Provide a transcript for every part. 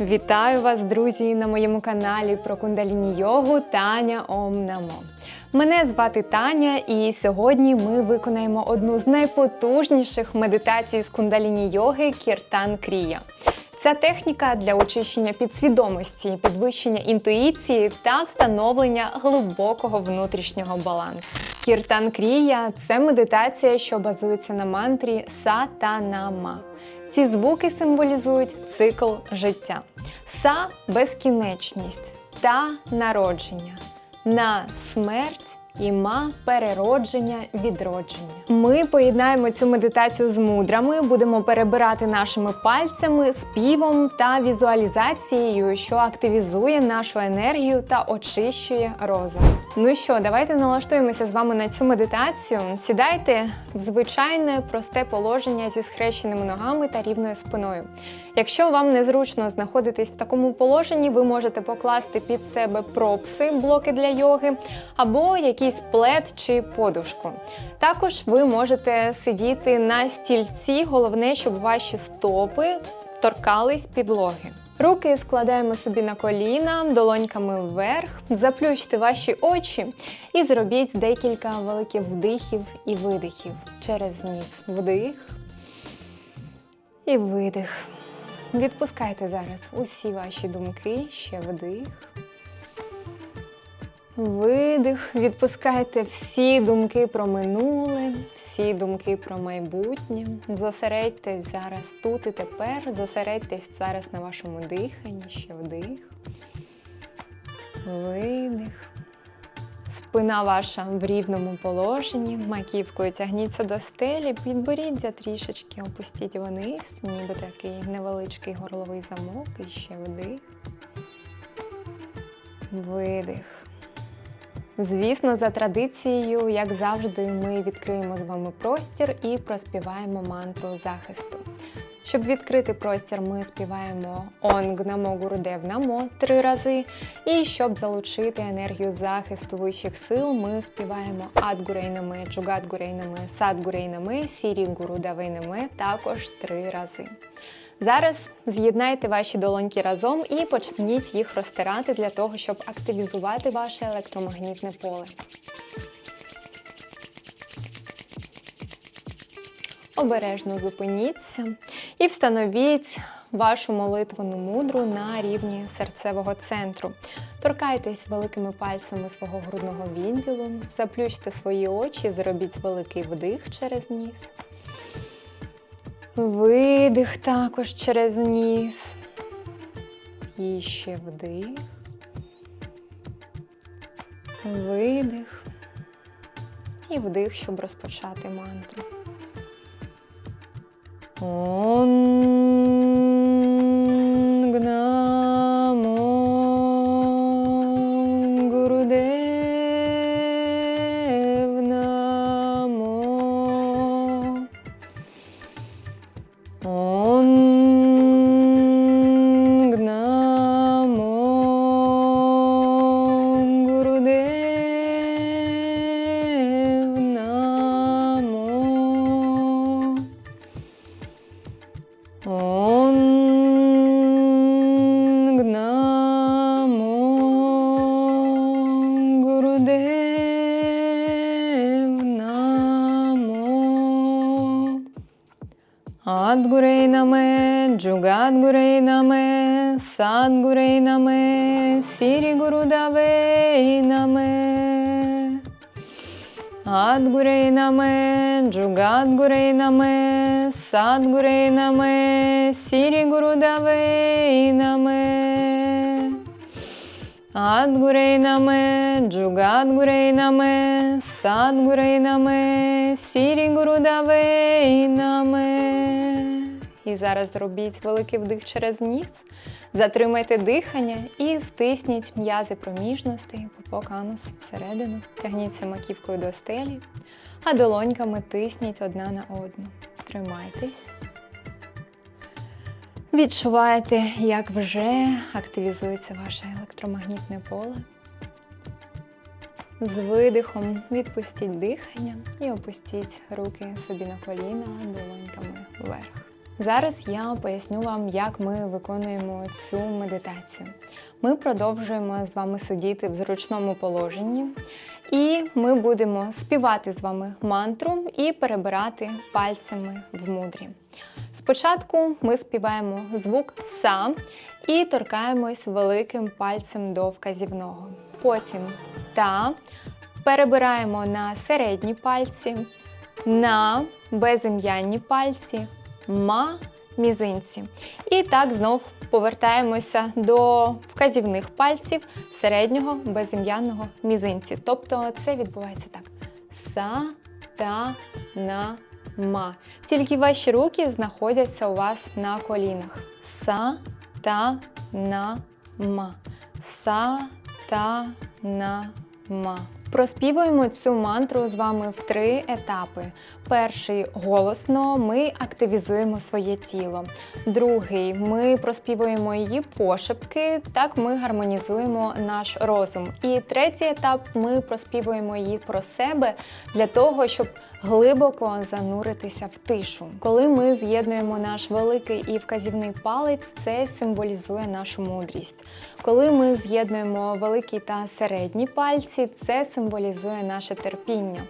Вітаю вас, друзі, на моєму каналі про кундаліні йогу Таня Ом Намо. Мене звати Таня, і сьогодні ми виконаємо одну з найпотужніших медитацій з кундаліні йоги Кіртан Крія. Ця техніка для очищення підсвідомості, підвищення інтуїції та встановлення глибокого внутрішнього балансу. Кіртан Крія це медитація, що базується на мантрі Са та Нама. Ці звуки символізують цикл життя. Са безкінечність та народження, на смерть і ма переродження, відродження. Ми поєднаємо цю медитацію з мудрами, будемо перебирати нашими пальцями, співом та візуалізацією, що активізує нашу енергію та очищує розум. Ну що, давайте налаштуємося з вами на цю медитацію. Сідайте в звичайне просте положення зі схрещеними ногами та рівною спиною. Якщо вам незручно знаходитись в такому положенні, ви можете покласти під себе пропси, блоки для йоги, або якийсь плед чи подушку. Також ви можете сидіти на стільці, головне, щоб ваші стопи торкались підлоги. Руки складаємо собі на коліна, долоньками вверх, заплющте ваші очі і зробіть декілька великих вдихів і видихів через ніс. Вдих і видих. Відпускайте зараз усі ваші думки, ще вдих. Видих. Відпускайте всі думки про минуле, всі думки про майбутнє. Зосередьтесь зараз тут і тепер. Зосередьтесь зараз на вашому диханні, ще вдих. Видих. Спина ваша в рівному положенні, маківкою тягніться до стелі, підборіддя трішечки опустіть вниз, ніби такий невеличкий горловий замок, і ще вдих. Видих. Звісно, за традицією, як завжди, ми відкриємо з вами простір і проспіваємо мантру захисту. Щоб відкрити простір, ми співаємо «Онг намо Гурудев намо» три рази. І щоб залучити енергію захисту вищих сил, ми співаємо «Адгурейнаме», «Джугадгурейнаме», «Садгурейнаме», «Сірі Гурудавейнаме» також три рази. Зараз з'єднайте ваші долоньки разом і почніть їх розтирати для того, щоб активізувати ваше електромагнітне поле. Обережно зупиніться і встановіть вашу молитвену мудру на рівні серцевого центру. Торкайтесь великими пальцями свого грудного відділу, заплющте свої очі, зробіть великий вдих через ніс. Видих також через ніс. І ще вдих. Видих. І вдих, щоб розпочати мантру. Онг Джугадгурей наме, Садгурей наме, Сірі Гурудавей наме. Адгурей наме, Джугадгурей наме, Садгурей наме, Сірі Гурудавей наме. Адгурей наме, Джугадгурей наме, Садгурей наме, Сірі Гурудавей наме. І зараз зробіть великий вдих через ніс. Затримайте дихання і стисніть м'язи проміжностей, пупок анус всередину. Тягніться маківкою до стелі, а долоньками тисніть одна на одну. Тримайтесь. Відчуваєте, як вже активізується ваше електромагнітне поле. З видихом відпустіть дихання і опустіть руки собі на коліна долоньками вверх. Зараз я поясню вам, як ми виконуємо цю медитацію. Ми продовжуємо з вами сидіти в зручному положенні, і ми будемо співати з вами мантру і перебирати пальцями в мудрі. Спочатку ми співаємо звук са і торкаємось великим пальцем до вказівного. Потім та перебираємо на середні пальці, на безім'янні пальці, ма мізинці. І так знов повертаємося до вказівних пальців середнього безім'янного мізинці. Тобто це відбувається так: са, та, на, ма. Тільки ваші руки знаходяться у вас на колінах. Са, та, на, ма. Са, та, на, ма. Проспівуємо цю мантру з вами в три етапи. Перший голосно ми активізуємо своє тіло. Другий ми проспівуємо її пошепки, так ми гармонізуємо наш розум. І третій етап ми проспівуємо її про себе для того, щоб глибоко зануритися в тишу. Коли ми з'єднуємо наш великий і вказівний палець, це символізує нашу мудрість. Коли ми з'єднуємо великі та середні пальці, це символізує наше терпіння.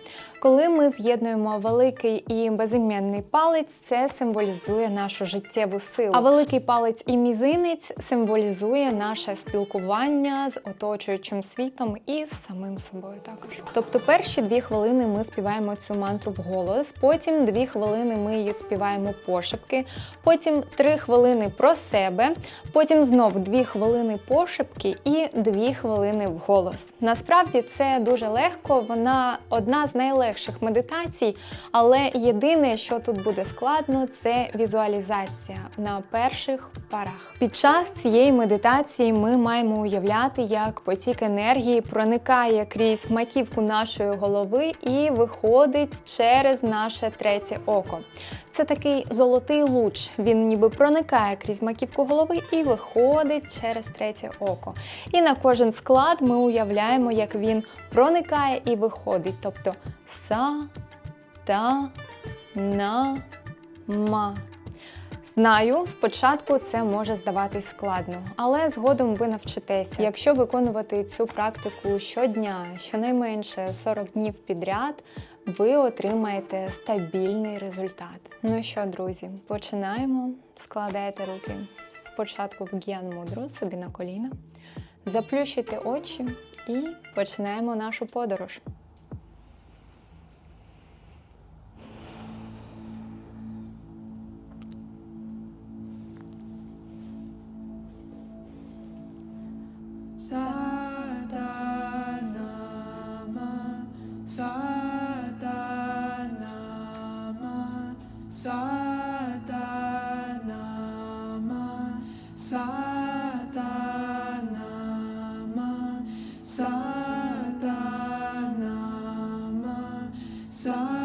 Коли ми з'єднуємо великий і безіменний палець, це символізує нашу життєву силу. А великий палець і мізинець символізує наше спілкування з оточуючим світом і з самим собою. Також, тобто, перші дві хвилини ми співаємо цю мантру вголос, потім дві хвилини ми її співаємо пошепки, потім три хвилини про себе, потім знов дві хвилини пошепки і дві хвилини вголос. Насправді це дуже легко, вона одна з найлегших найлегших медитацій, але єдине, що тут буде складно, це візуалізація на перших парах. Під час цієї медитації ми маємо уявляти, як потік енергії проникає крізь маківку нашої голови і виходить через наше третє око. Це такий золотий луч. Він ніби проникає крізь маківку голови і виходить через третє око. І на кожен склад ми уявляємо, як він проникає і виходить. Тобто са, та, на, ма. Знаю, спочатку це може здаватись складно, але згодом ви навчитеся. Якщо виконувати цю практику щодня, щонайменше 40 днів підряд, ви отримаєте стабільний результат. Ну що, друзі, починаємо. Складаєте руки спочатку в гіан мудру собі на коліна, заплющуйте очі і починаємо нашу подорож. Sadanama, Sadanama, Satanama, Satanama, Satanama, Satanama.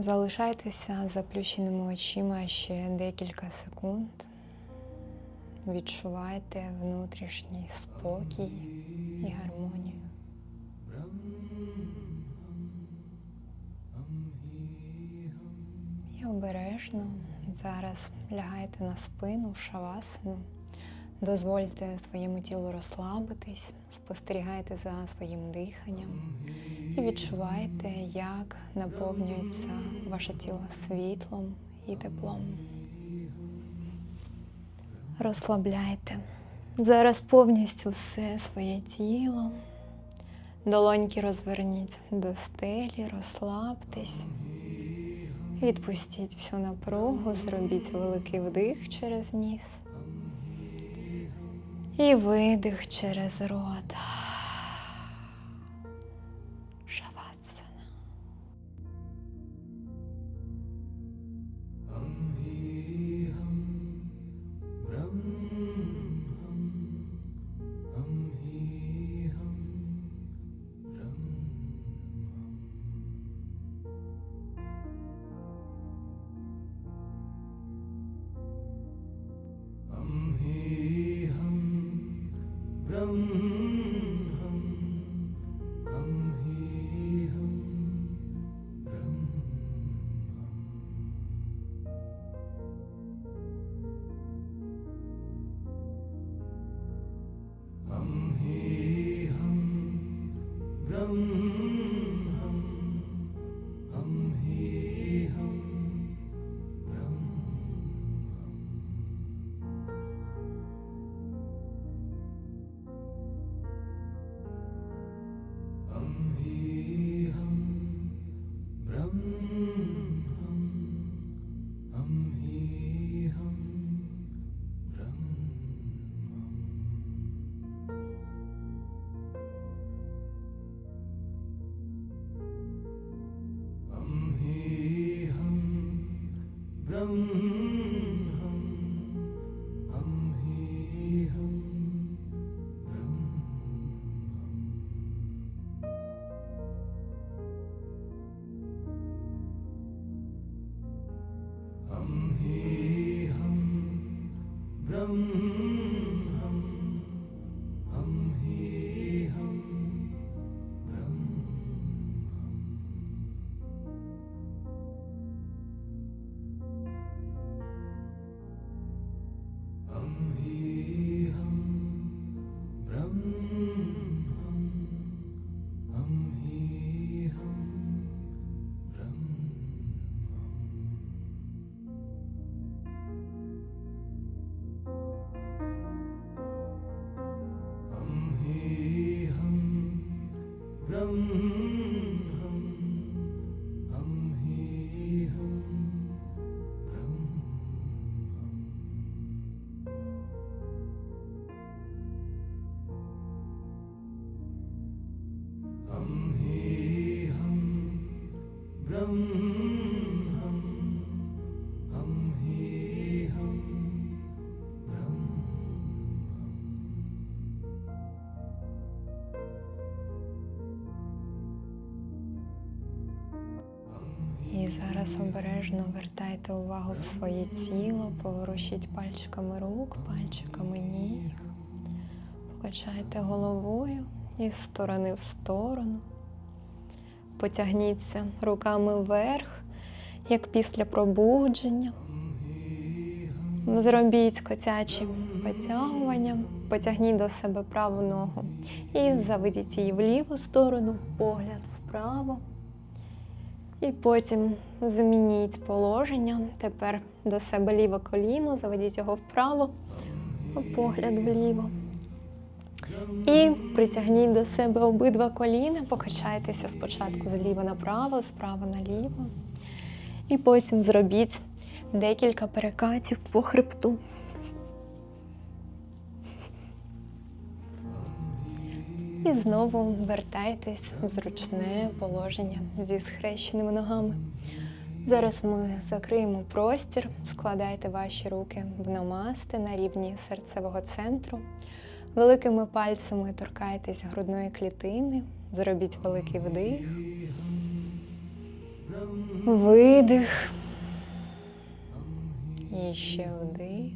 Залишайтеся заплющеними очима ще декілька секунд. Відчувайте внутрішній спокій і гармонію. І обережно зараз лягайте на спину в шавасану. Дозвольте своєму тілу розслабитись, спостерігайте за своїм диханням і відчувайте, як наповнюється ваше тіло світлом і теплом. Розслабляйте. Зараз повністю все своє тіло. Долоньки розверніть до стелі, розслабтесь. Відпустіть всю напругу, зробіть великий вдих через ніс. І видих через рот. Come. І зараз обережно вертайте увагу в своє тіло, поворушіть пальчиками рук, пальчиками ніг, покачайте головою із сторони в сторону. Потягніться руками вверх, як після пробудження. Зробіть котячі потягування, потягніть до себе праву ногу і заведіть її в ліву сторону, погляд вправо. І потім змініть положення. Тепер до себе ліве коліно, заведіть його вправо, погляд вліво. І притягніть до себе обидва коліна, покачайтеся спочатку зліва направо, справа наліво. І потім зробіть декілька перекатів по хребту. І знову вертайтесь в зручне положення зі схрещеними ногами. Зараз ми закриємо простір, складайте ваші руки в намасти на рівні серцевого центру. Великими пальцями торкайтесь грудної клітини, зробіть великий вдих. Видих. І ще вдих.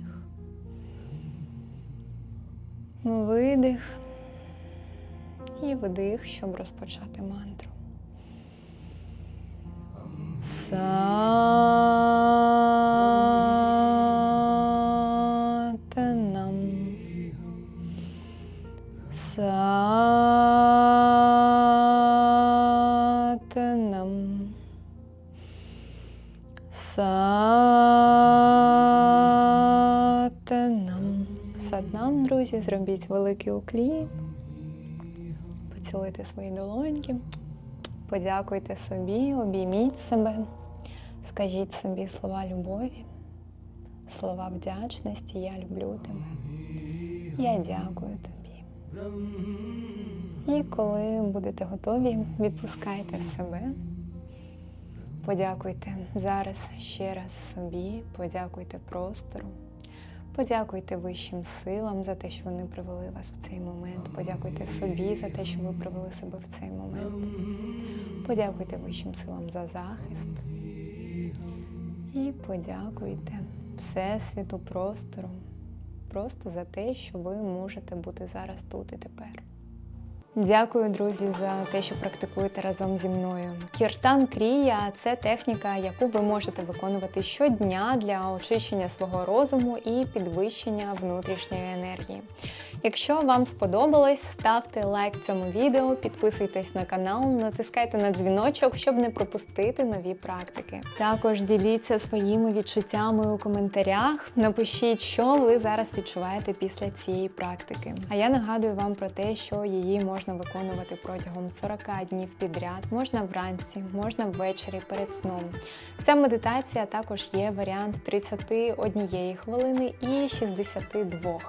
Видих. І вдих, щоб розпочати мантру. Сатанам. Зробіть великий уклін. Поцілуйте свої долоньки. Подякуйте собі, обійміть себе, скажіть собі слова любові, слова вдячності. Я люблю тебе. Я дякую тобі. І коли будете готові, відпускайте себе. Подякуйте зараз ще раз собі, подякуйте простору, подякуйте вищим силам за те, що вони привели вас в цей момент. Подякуйте собі за те, що ви привели себе в цей момент. Подякуйте вищим силам за захист. І подякуйте Всесвіту, простору, просто за те, що ви можете бути зараз тут і тепер. Дякую, друзі, за те, що практикуєте разом зі мною. Кіртан Крія це техніка, яку ви можете виконувати щодня для очищення свого розуму і підвищення внутрішньої енергії. Якщо вам сподобалось, ставте лайк цьому відео, підписуйтесь на канал, натискайте на дзвіночок, щоб не пропустити нові практики. Також діліться своїми відчуттями у коментарях. Напишіть, що ви зараз відчуваєте після цієї практики. А я нагадую вам про те, що її можна виконувати протягом 40 днів підряд, можна вранці, можна ввечері перед сном. Ця медитація також є варіант 31 хвилини і 62.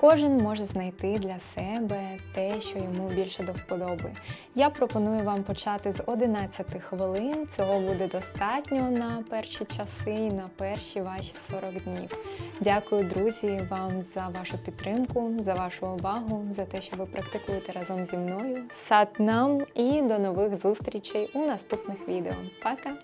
Кожен може знайти для себе те, що йому більше до вподоби. Я пропоную вам почати з 11 хвилин. Цього буде достатньо на перші часи і на перші ваші 40 днів. Дякую, друзі, вам за вашу підтримку, за вашу увагу, за те, що ви практикуєте разом зі мною. Сат нам і до нових зустрічей у наступних відео. Пока!